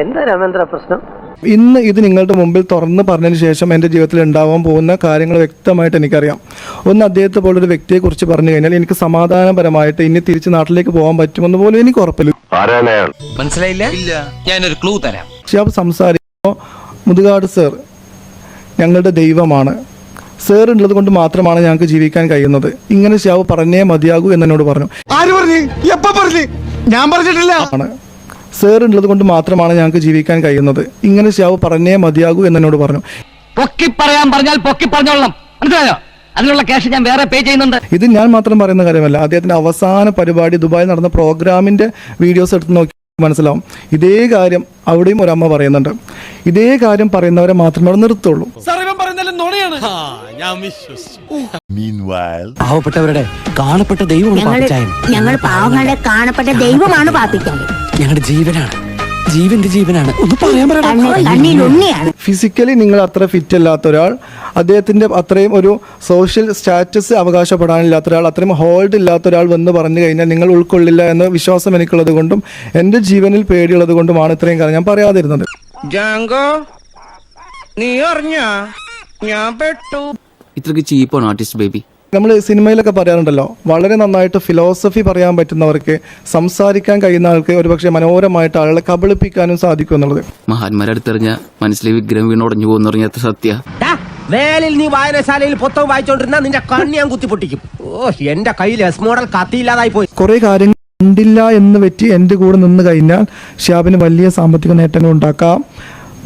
എന്താ രാമേന്ദ്ര പ്രശ്നം? ഇന്ന് ഇത് നിങ്ങളുടെ മുമ്പിൽ തുറന്ന് പറഞ്ഞതിന് ശേഷം എന്റെ ജീവിതത്തിൽ ഉണ്ടാവാൻ പോകുന്ന കാര്യങ്ങൾ വ്യക്തമായിട്ട് എനിക്കറിയാം. ഒന്ന് അദ്ദേഹത്തെ പോലൊരു വ്യക്തിയെക്കുറിച്ച് പറഞ്ഞു കഴിഞ്ഞാൽ എനിക്ക് സമാധാനപരമായിട്ട് ഇനി തിരിച്ച് നാട്ടിലേക്ക് പോകാൻ പറ്റുമെന്ന് പോലും എനിക്ക് ഉറപ്പില്ല. മനസ്സിലായില്ല? ഇല്ല. ഞാനൊരു ക്ലൂ തരാം. ഷിയാബ് സംസാരിക്കുമ്പോൾ മുതുകാട് സർ ഞങ്ങളുടെ ദൈവമാണ്. സർ ഉള്ളത് കൊണ്ട് മാത്രമാണ് ഞങ്ങൾക്ക് ജീവിക്കാൻ കഴിയുന്നത്. ഇങ്ങനെ ശ്യാവ് പറഞ്ഞേ മതിയാകൂ എന്ന് എന്നോട് പറഞ്ഞു. ആര് പറഞ്ഞു? എപ്പോ പറഞ്ഞു? ഞാൻ പറഞ്ഞിട്ടില്ല. ആണ്. സർ ഉള്ളത് കൊണ്ട് മാത്രമാണ് ഞങ്ങൾക്ക് ജീവിക്കാൻ കഴിയുന്നത്. ഇങ്ങനെ ഷിയാബ് പറഞ്ഞേ മതിയാകൂ എന്ന് എന്നോട് പറഞ്ഞു. പൊക്കി പറയാൻ പറഞ്ഞാൽ പൊക്കി പറഞ്ഞോളാം മനസ്സിലായോ? അതിനുള്ള ക്യാഷ് ഞാൻ വേറെ പേ ചെയ്യുന്നുണ്ട്. ഇത് ഞാൻ മാത്രം പറയുന്ന കാര്യമല്ല. അദ്ദേഹത്തിന്റെ അവസാന പരിപാടി ദുബായിൽ നടന്ന പ്രോഗ്രാമിന്റെ വീഡിയോസ് എടുത്ത് നോക്കി മനസ്സിലാവും. ഇതേ കാര്യം അവിടെയും ഒരമ്മ പറയുന്നുണ്ട്. ഇതേ കാര്യം പറയുന്നവരെ മാത്രമേ അവിടെ നിർത്തുള്ളൂ. പാവപ്പെട്ടവരുടെ കാണപ്പെട്ട ദൈവമാണ് ഞങ്ങൾ പാവങ്ങളുടെ കാണപ്പെട്ട ദൈവമാണ് പാപ്പിക്കാൻ ഞങ്ങളുടെ ജീവനാണ്. ജീവന്റെ ജീവനാണ്. ഒന്ന് പറയാൻ പറയണം ഫിസിക്കലി നിങ്ങൾ അത്ര ഫിറ്റ് അല്ലാത്ത ഒരാൾ അദ്ദേഹത്തിന്റെ അത്രയും ഒരു സോഷ്യൽ സ്റ്റാറ്റസ് അവകാശപ്പെടാനില്ലാത്ത ഒരാൾ അത്രയും ഹോൾഡ് ഇല്ലാത്ത ഒരാൾ വന്ന് പറഞ്ഞു കഴിഞ്ഞാൽ നിങ്ങൾ ഉൾക്കൊള്ളില്ല എന്ന വിശ്വാസം എനിക്കുള്ളത് കൊണ്ടും എന്റെ ജീവനിൽ പേടിയുള്ളത് കൊണ്ടുമാണ് ഇത്രയും കാര്യം ഞാൻ പറയാതിരുന്നത്. ജാങ്കോ നീ ഞാൻ പെട്ടു. ഇത്രക്ക് ചീപ്പാണ് ആർട്ടിസ്റ്റ് ബേബി നമ്മൾ സിനിമയിലൊക്കെ പറയാറുണ്ടല്ലോ വളരെ നന്നായിട്ട് ഫിലോസഫി പറയാൻ പറ്റുന്നവർക്ക് സംസാരിക്കാൻ കഴിയുന്ന ആൾക്ക് ഒരുപക്ഷെ മനോഹരമായിട്ട് ആളുകളെ കബളിപ്പിക്കാനും സാധിക്കും എന്നുള്ളത്. മഹാന്മാരെ അടുത്തെറിഞ്ഞ മനസ്സിലെ വിഗ്രഹം വീണോടഞ്ഞു പോകുന്ന പറഞ്ഞ സത്യ. വേലിൽ നീ വായനശാലയിൽ പുസ്തകം വായിച്ചോണ്ടിരുന്ന നിന്റെ കണ്ണി ഞാൻ കുത്തിപ്പൊട്ടിക്കും. ഓ എന്റെ കയ്യിൽ എസ് മോഡൽ കത്തിയില്ലാതായി പോയി. കുറെ കാര്യങ്ങൾ കണ്ടില്ല എന്ന് പറ്റി എന്റെ കൂടെ നിന്ന് കഴിഞ്ഞാൽ ഷിയാബിന് വലിയ സാമ്പത്തിക നേട്ടങ്ങൾ ഉണ്ടാക്കാം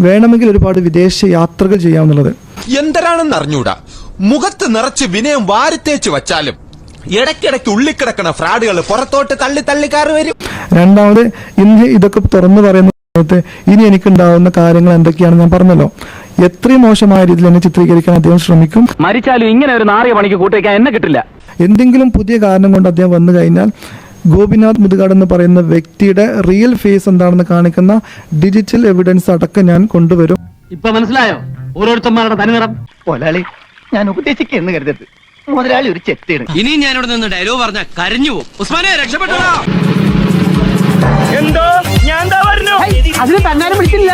വേണമെങ്കിൽ ഒരുപാട് വിദേശ യാത്രകൾ ചെയ്യാമെന്നുള്ളത് എന്തരാണെന്ന് അറിഞ്ഞൂടാ? മുഖത്ത് നിറച്ച് വിനയം വാരിത്തേച്ച് വച്ചാലും ഇടയ്ക്കിടയ്ക്ക് ഉള്ളിക്കിടക്കണ ഫ്രാഡുകൾ പുറത്തോട്ട് തള്ളി തള്ളിക്കാറ് വരും. രണ്ടാമത് ഇന്ന് ഇതൊക്കെ തുറന്നു പറയുന്ന സമയത്ത് ഇനി എനിക്കുണ്ടാവുന്ന കാര്യങ്ങൾ എന്തൊക്കെയാണ് ഞാൻ പറഞ്ഞല്ലോ. എത്രയും മോശമായ രീതിയിൽ എന്നെ ചിത്രീകരിക്കാൻ അദ്ദേഹം ശ്രമിക്കും. മരിച്ചാലും ഇങ്ങനെ ഒരു നാറിയ പണിക്ക് കൂട്ടിവെക്കാൻ എന്നെ കിട്ടില്ല. എന്തെങ്കിലും പുതിയ കാരണം കൊണ്ട് അദ്ദേഹം വന്നു കഴിഞ്ഞാൽ ഗോപിനാഥ് മുതുകാട് എന്ന് പറയുന്ന വ്യക്തിയുടെ റിയൽ ഫേസ് എന്താണെന്ന് കാണിക്കുന്ന ഡിജിറ്റൽ എവിഡൻസ് അടക്കം ഞാൻ കൊണ്ടുവരും. ഇപ്പൊ മനസ്സിലായോ? ഓരോരുത്തന്മാരുടെ തനിനിറം. മുതലാളി ഞാൻ ഉപദേശിക്കുന്നു കരുതരുത്. മുതലാളി ഒരു ചെത്തിയാണ് ഞാൻ ഞാനിവിടെ നിന്ന് ഡയലോഗ് പറഞ്ഞ കരഞ്ഞു പോകും. ഉസ്മാനെ രക്ഷപ്പെട്ടോടാ അതിന് തന്നാലും വിളിച്ചില്ല.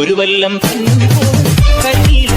ഒരു വല്ലം കയ്യിൽ